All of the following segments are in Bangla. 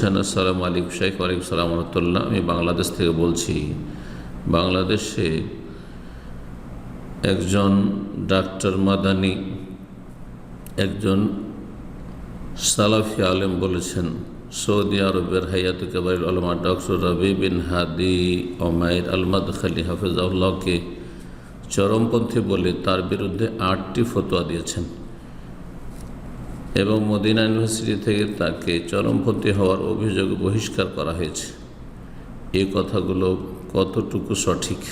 বলছেন, আসসালামু আলাইকুম শেখ ওয়ালাইকুম সালাম রহমতুল্লাহ। আমি বাংলাদেশ থেকে বলছি, বাংলাদেশে একজন ডাক্তার মাদানি, একজন সালাফি আলেম বলেছেন, সৌদি আরবের হায়াত কেবাইল আলমা ডক্টর রবি বিন হাদি ওমায়ের আলমাদ খালি হাফিজাউল্লাহকে চরমপন্থী বলে তার বিরুদ্ধে আটটি ফতোয়া দিয়েছেন। এবং মদিনা ইউনিভার্সিটি থেকে তাকে চরমপন্থী হওয়ার অভিযোগ বহিষ্কার করা হয়েছে। এই কথাগুলো কতটুকু সঠিক?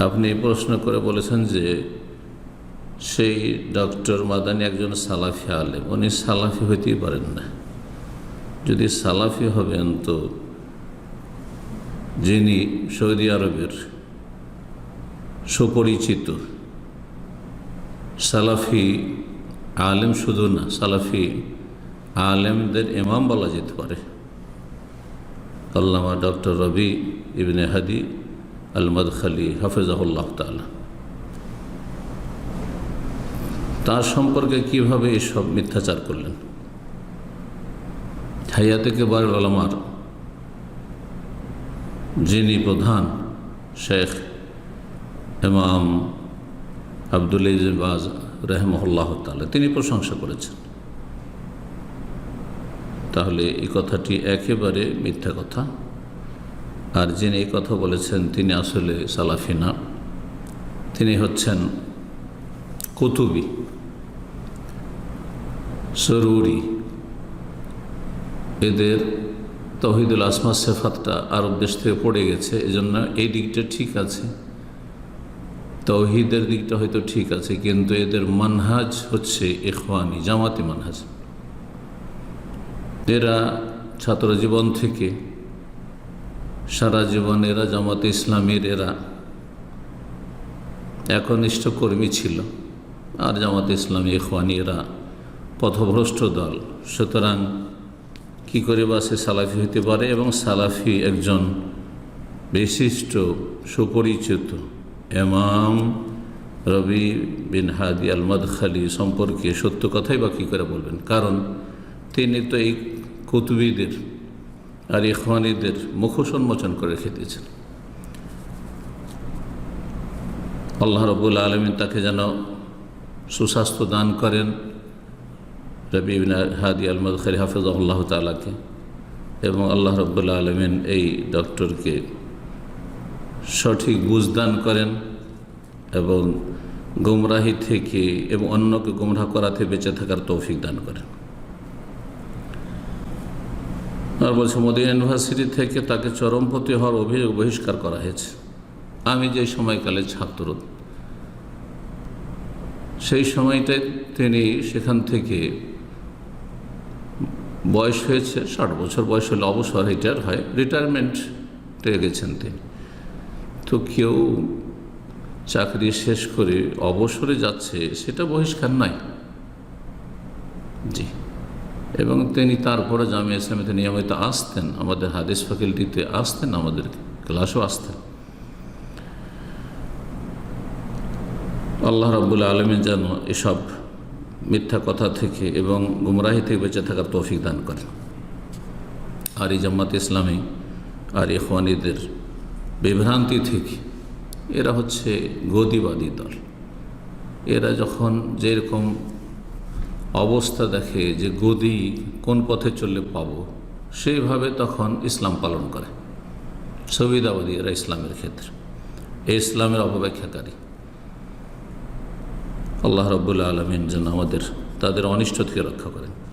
আপনি প্রশ্ন করে বলেছেন যে সেই ডক্টর মাদানি একজন সালাফি আলেম। উনি সালাফি হইতেই পারেন না। যদি সালাফি হবেন তো যিনি সৌদি আরবের সুপরিচিত সালাফি আলেম শুধু না, সালাফি আলেমদের ইমাম বলা যেতে পারে। আল্লামা ডক্টর রবি ইবনে হাদি আল মদখালি হাফিজাহুল্লাহ তালা তার সম্পর্কে কীভাবে এসব মিথ্যাচার করলেন? হাইয়াতে কেবার আলমার যিনি প্রধান শেখ ইমাম আবদুল বাজ রহমহল্লাহ তালা তিনি প্রশংসা করেছেন। তাহলে এই কথাটি একেবারে মিথ্যা কথা। আর যিনি এই কথা বলেছেন, তিনি আসলে সালাফিনা তিনি হচ্ছেন কুতুবি সরুরি এদের তহিদুল আসমা সেফাতটা আরব দেশ থেকে পড়ে গেছে, এজন্য এই দিকটা ঠিক আছে। তৌহিদের দিকটা হয়তো ঠিক আছে, কিন্তু এদের মানহাজ হচ্ছে ইখওয়ানি, জামাতি মানহাজ। এরা ছাত্র জীবন থেকে সারা জীবন এরা জামাতে ইসলামের এরা একনিষ্ঠ কর্মী ছিল, আর জামাতে ইসলামী ইখওয়ানি এরা পথভ্রষ্ট দল। সুতরাং কি করে বা সে সালাফি হতে পারে? এবং সালাফি একজন বিশিষ্ট সুপরিচিত এমাম রবি বিন হাদি আল মদখালি সম্পর্কে সত্য কথাই বা কী করে বলবেন? কারণ তিনি তো এই কুতুবিদের আর ইখওয়ানিদের মুখোশ উন্মোচন করে রেখে দিয়েছেন আল্লাহ রবুল আলমিন তাকে যেন সুস্বাস্থ্য দান করেন, রবি বিন হাদি আল মদখালি হাফিজ আল্লাহ তালাকে এবং আল্লাহ রব্বুল্লা আলমিন এই ডক্টরকে সঠিক বুঝদান করেন এবং গুমরাহি থেকে এবং অন্যকে গুমরাহ করাতে বেঁচে থাকার তৌফিক দান করেন। আর বলছে মোদী ইউনিভার্সিটি থেকে তাকে চরমপতি হওয়ার অভিযোগ বহিষ্কার করা হয়েছে। আমি যে সময়কালে ছাত্র, সেই সময়টায় তিনি সেখান থেকে বয়স হয়েছে, ষাট বছর বয়স হলে অবসর রিটায়ার হয় রিটায়ারমেন্টে গেছেন তিনি। তো কেউ চাকরি শেষ করে অবসরে যাচ্ছে, সেটা বহিষ্কার নাই। জি। এবং তিনি তারপরে জামিয়া ইসলামীতে নিয়মিত আসতেন, আমাদের হাদিস ফ্যাকাল্টিতে আসতেন, আমাদের ক্লাসও আসতেন। আল্লাহ রাবুল আলমী যেন এসব মিথ্যা কথা থেকে এবং গুমরাহি থেকে বেঁচে থাকার তৌফিক দান করেন। আর এই জাম্মাত ইসলামী, আর ইখওয়ানিদের বিভ্রান্তি থেকে এরা হচ্ছে গদিবাদী দল। এরা যখন যেরকম অবস্থা দেখে যে গদি কোন পথে চললে পাব, সেইভাবে তখন ইসলাম পালন করে। সুবিধাবাদী এরা ইসলামের ক্ষেত্রে। ইসলামের অপব্যাখ্যাকারী। আল্লাহ রব্বুল্লা আলমিন যেন আমাদের, তাদের অনিষ্ট থেকে রক্ষা করেন।